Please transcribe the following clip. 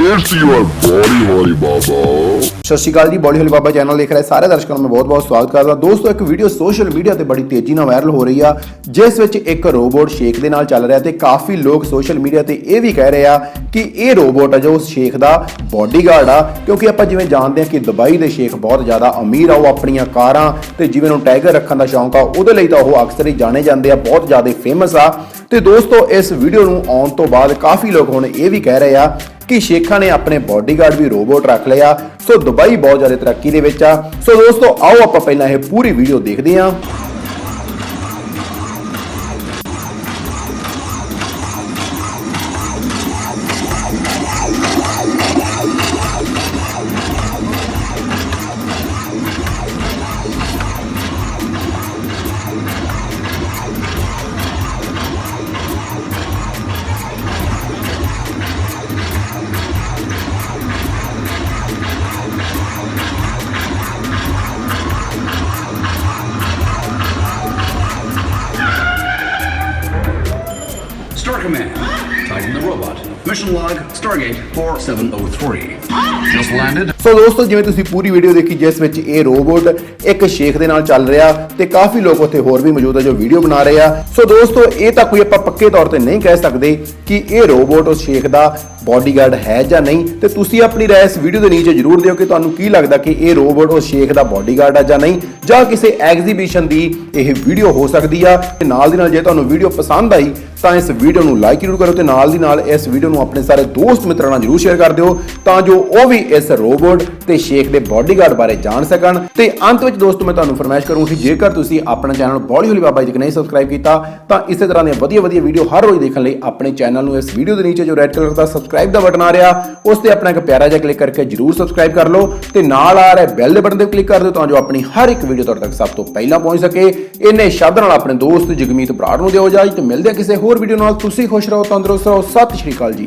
It's your body, holy baba. ਸਤਿ ਸ਼੍ਰੀ ਅਕਾਲ ਜੀ ਬੋਲੀ ਹੋਲੀ ਬਾਬਾ ਚੈਨਲ ਦੇਖ ਰਹੇ ਸਾਰੇ ਦਰਸ਼ਕਾਂ ਨੂੰ ਮੈਂ ਬਹੁਤ-ਬਹੁਤ ਸਵਾਗਤ ਕਰਦਾ ਦੋਸਤੋ ਇੱਕ ਵੀਡੀਓ ਸੋਸ਼ਲ ਮੀਡੀਆ ਤੇ ਬੜੀ ਤੇਜ਼ੀ ਨਾਲ ਵਾਇਰਲ ਹੋ ਰਹੀ ਆ ਜਿਸ ਵਿੱਚ ਇੱਕ ਰੋਬੋਟ ਸ਼ੇਖ ਦੇ ਨਾਲ ਚੱਲ ਰਿਹਾ ਤੇ ਕਾਫੀ ਲੋਕ ਸੋਸ਼ਲ ਮੀਡੀਆ ਤੇ ਇਹ ਵੀ ਕਹਿ ਰਹੇ ਆ ਕਿ ਇਹ ਰੋਬੋਟ ਆ ਜੋ ਉਸ ਸ਼ੇਖ ਦਾ ਬਾਡੀਗਾਰਡ ਆ ਕਿਉਂਕਿ ਆਪਾਂ ਜਿਵੇਂ ਜਾਣਦੇ ਆ ਕਿ ਦੁਬਈ ਦੇ ਸ਼ੇਖ ਬਹੁਤ ਜ਼ਿਆਦਾ ਅਮੀਰ ਆ ਉਹ ਆਪਣੀਆਂ ਕਾਰਾਂ ਤੇ ਜਿਵੇਂ ਨੂੰ ਟਾਈਗਰ ਰੱਖਣ ਦਾ ਸ਼ੌਂਕ ਆ ਉਹਦੇ ਲਈ ਤਾਂ ਉਹ ਅਕਸਰ ਹੀ ਜਾਣੇ ਜਾਂਦੇ ਆ ਬਹੁਤ ਜ਼ਿਆਦਾ ਫੇਮਸ ਆ ਤੇ ਦੋਸਤੋ ਇਸ ਵੀਡੀਓ ਨੂੰ ਆਉਣ ਤੋਂ ਬਾਅਦ ਕਾਫੀ ਲੋਕ ਹੁਣ ਇਹ ਵੀ ਕਹਿ ਰਹੇ ਆ ਕਿ ਸ਼ੇਖਾਂ ਨੇ ਆਪਣੇ ਬਾਡੀਗਾਰਡ ਵੀ ਰੋਬੋਟ ਰੱਖ ਲਿਆ ਸੋ ਦੁਬਈ ਬਹੁਤ ਜ਼ਿਆਦਾ ਤਰੱਕੀ ਦੇ ਵਿੱਚ ਆ। ਸੋ ਦੋਸਤੋ, ਆਓ ਆਪਾਂ ਪਹਿਲਾਂ ਇਹ ਪੂਰੀ ਵੀਡੀਓ ਦੇਖਦੇ ਹਾਂ। Star Command. Titan the robot. Mission log Stargate 4703. Just landed. ਸੋ ਦੋਸਤੋ, ਜਿਵੇਂ ਤੁਸੀਂ ਪੂਰੀ ਵੀਡੀਓ ਦੇਖੀ, ਜਿਸ ਵਿੱਚ ਇਹ ਰੋਬੋਟ ਇੱਕ ਸ਼ੇਖ ਦੇ ਨਾਲ ਚੱਲ ਰਿਹਾ ਤੇ ਕਾਫੀ ਲੋਕ ਉੱਥੇ ਹੋਰ ਵੀ ਮੌਜੂਦ ਹੈ ਜੋ ਵੀਡੀਓ ਬਣਾ ਰਹੇ ਆ। ਸੋ ਦੋਸਤੋ, ਇਹ ਤਾਂ ਕੋਈ ਆਪਾਂ ਪੱਕੇ ਤੌਰ ਤੇ ਨਹੀਂ ਕਹਿ ਸਕਦੇ ਕਿ ਇਹ ਰੋਬੋਟ ਉਸ ਸ਼ੇਖ ਦਾ ਬਾਡੀਗਾਰਡ ਹੈ ਜਾਂ ਨਹੀਂ। ਤੇ ਤੁਸੀਂ ਆਪਣੀ ਰਾਏ ਇਸ ਵੀਡੀਓ ਦੇ ਨੀਚੇ ਜਰੂਰ ਦਿਓ ਕਿ ਤੁਹਾਨੂੰ ਕੀ ਲੱਗਦਾ ਕਿ ਇਹ ਰੋਬੋਟ ਉਸ ਸ਼ੇਖ ਦਾ ਬਾਡੀਗਾਰਡ ਆ ਜਾਂ ਨਹੀਂ, ਜਾਂ ਕਿਸੇ ਐਗਜ਼ੀਬਿਸ਼ਨ ਦੀ ਇਹ ਵੀਡੀਓ ਹੋ ਸਕਦੀ ਆ। ਤੇ ਨਾਲ ਦੀ ਨਾਲ ਜੇ ਤੁਹਾਨੂੰ ਵੀਡੀਓ ਪਸੰਦ ਆਈ, ਤਾਂ ਇਸ ਵੀਡੀਓ ਨੂੰ ਲਾਈਕ ਜ਼ਰੂਰ ਕਰੋ ਤੇ ਨਾਲ ਦੀ ਨਾਲ ਇਸ ਵੀਡੀਓ ਨੂੰ ਆਪਣੇ ਸਾਰੇ ਦੋਸਤ ਮਿੱਤਰਾਂ ਨਾਲ ਜਰੂਰ ਸ਼ੇਅਰ ਕਰ ਦਿਓ, ਤਾਂ ਜੋ ਉਹ ਵੀ ਇਸ ਰੋਬੋਟ ਤੇ ਸ਼ੇਖ ਦੇ ਬਾਡੀਗਾਰਡ ਬਾਰੇ ਜਾਣ ਸਕਣ। ਤੇ ਅੰਤ ਵਿੱਚ ਦੋਸਤੋ, ਮੈਂ ਤੁਹਾਨੂੰ ਫਰਮਾਇਸ਼ ਕਰੂੰਗਾ ਜੇਕਰ ਤੁਸੀਂ ਆਪਣਾ ਚੈਨਲ ਬੋਲੀ ਹੋਲੀ ਬਾਬਾ ਜੀ ਨਹੀਂ ਸਬਸਕ੍ਰਾਈਬ ਕੀਤਾ, ਤਾਂ ਇਸੇ ਤਰ੍ਹਾਂ ਦੀਆਂ ਵਧੀਆ ਵਧੀਆ ਵੀਡੀਓ ਹਰ ਰੋਜ਼ ਦੇਖਣ ਲਈ ਆਪਣੇ ਚੈਨਲ ਨੂੰ ਇਸ ਵੀਡੀਓ ਦੇ ਨੀਚੇ ਜੋ ਰੈੱਡ ਕਲਰ ਦਾ ਸਬਸਕ੍ਰਾਈਬ ਦਾ ਬਟਨ ਆ ਰਿਹਾ, ਉਸ ਤੇ ਆਪਣਾ ਇੱਕ ਪਿਆਰਾ ਜਿਹਾ ਕਲਿੱਕ ਕਰਕੇ ਜਰੂਰ ਸਬਸਕ੍ਰਾਈਬ ਕਰ ਲਓ। ਤੇ ਨਾਲ ਆ ਰਿਹਾ ਬੈਲ ਦੇ ਬਟਨ ਤੇ ਕਲਿੱਕ ਕਰ ਦਿਓ ਤਾਂ ਜੋ ਆਪਣੀ ਹਰ ਇੱਕ ਵੀਡੀਓ ਤੁਹਾਡੇ ਤੱਕ ਸਭ ਤੋਂ ਪਹਿਲਾਂ ਪਹੁੰਚ ਸਕੇ। ਇੰਨੇ ਸ਼ਬਦ ਨਾਲ ਆਪਣੇ ਦੋਸਤ ਜਗਮੀਤ ਬਰਾੜ ਨੂੰ ਦਿਓ ਇਜਾਜ਼ਤ। ਮਿਲਦੇ ਹਾਂ ਕਿਸੇ ਹੋਰ ਵੀਡੀਓ ਨਾਲ। ਤੁਸੀਂ ਖੁਸ਼ ਰਹੋ, ਤੰਦਰੁਸਤ ਰਹੋ। ਸਤਿ ਸ਼੍ਰੀ ਅਕਾਲ ਜੀ।